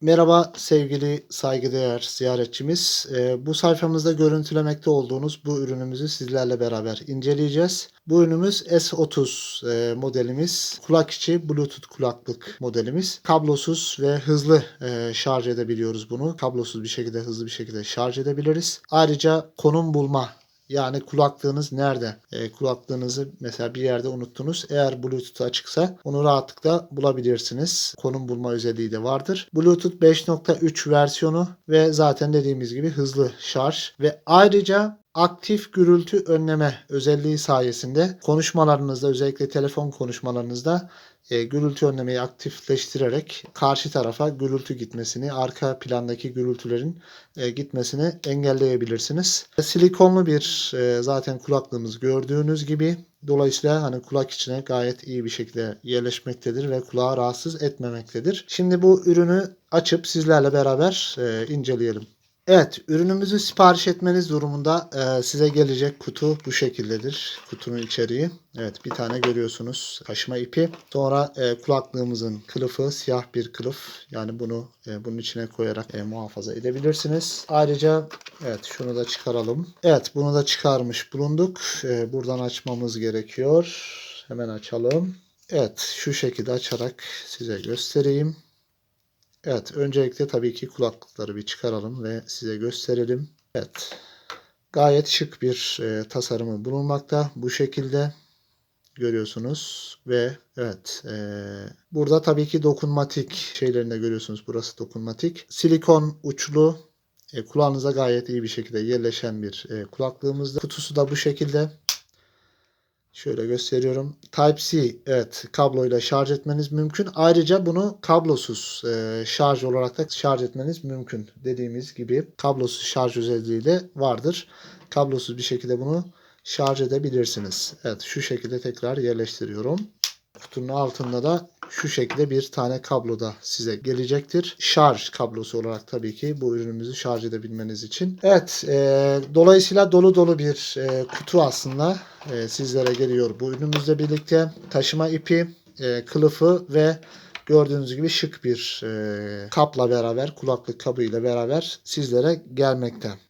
Merhaba sevgili saygıdeğer ziyaretçimiz. Ee, bu sayfamızda görüntülemekte olduğunuz bu ürünümüzü sizlerle beraber inceleyeceğiz. Bu ürünümüz S30 e, modelimiz. Kulak içi Bluetooth kulaklık modelimiz. Kablosuz ve hızlı e, şarj edebiliyoruz bunu. Kablosuz bir şekilde hızlı bir şekilde şarj edebiliriz. Ayrıca konum bulma yani kulaklığınız nerede? E, kulaklığınızı mesela bir yerde unuttunuz. Eğer Bluetooth açıksa onu rahatlıkla bulabilirsiniz. Konum bulma özelliği de vardır. Bluetooth 5.3 versiyonu ve zaten dediğimiz gibi hızlı şarj ve ayrıca aktif gürültü önleme özelliği sayesinde konuşmalarınızda özellikle telefon konuşmalarınızda e, gürültü önlemeyi aktifleştirerek karşı tarafa gürültü gitmesini, arka plandaki gürültülerin e, gitmesini engelleyebilirsiniz. Silikonlu bir e, zaten kulaklığımız gördüğünüz gibi. Dolayısıyla hani kulak içine gayet iyi bir şekilde yerleşmektedir ve kulağı rahatsız etmemektedir. Şimdi bu ürünü açıp sizlerle beraber e, inceleyelim. Evet, ürünümüzü sipariş etmeniz durumunda e, size gelecek kutu bu şekildedir. Kutunun içeriği. Evet, bir tane görüyorsunuz taşıma ipi. Sonra e, kulaklığımızın kılıfı siyah bir kılıf. Yani bunu e, bunun içine koyarak e, muhafaza edebilirsiniz. Ayrıca evet şunu da çıkaralım. Evet, bunu da çıkarmış bulunduk. E, buradan açmamız gerekiyor. Hemen açalım. Evet, şu şekilde açarak size göstereyim. Evet, öncelikle tabii ki kulaklıkları bir çıkaralım ve size gösterelim. Evet, gayet şık bir e, tasarımı bulunmakta. Bu şekilde görüyorsunuz ve evet e, burada tabii ki dokunmatik şeylerini görüyorsunuz. Burası dokunmatik. Silikon uçlu e, kulağınıza gayet iyi bir şekilde yerleşen bir e, kulaklığımızda. Kutusu da bu şekilde. Şöyle gösteriyorum. Type-C evet kabloyla şarj etmeniz mümkün. Ayrıca bunu kablosuz e, şarj olarak da şarj etmeniz mümkün. Dediğimiz gibi kablosuz şarj özelliği de vardır. Kablosuz bir şekilde bunu şarj edebilirsiniz. Evet şu şekilde tekrar yerleştiriyorum. Kutunun altında da şu şekilde bir tane kablo da size gelecektir. Şarj kablosu olarak tabii ki bu ürünümüzü şarj edebilmeniz için. Evet e, dolayısıyla dolu dolu bir e, kutu aslında e, sizlere geliyor bu ürünümüzle birlikte. Taşıma ipi, e, kılıfı ve gördüğünüz gibi şık bir e, kapla beraber kulaklık kabıyla beraber sizlere gelmekte.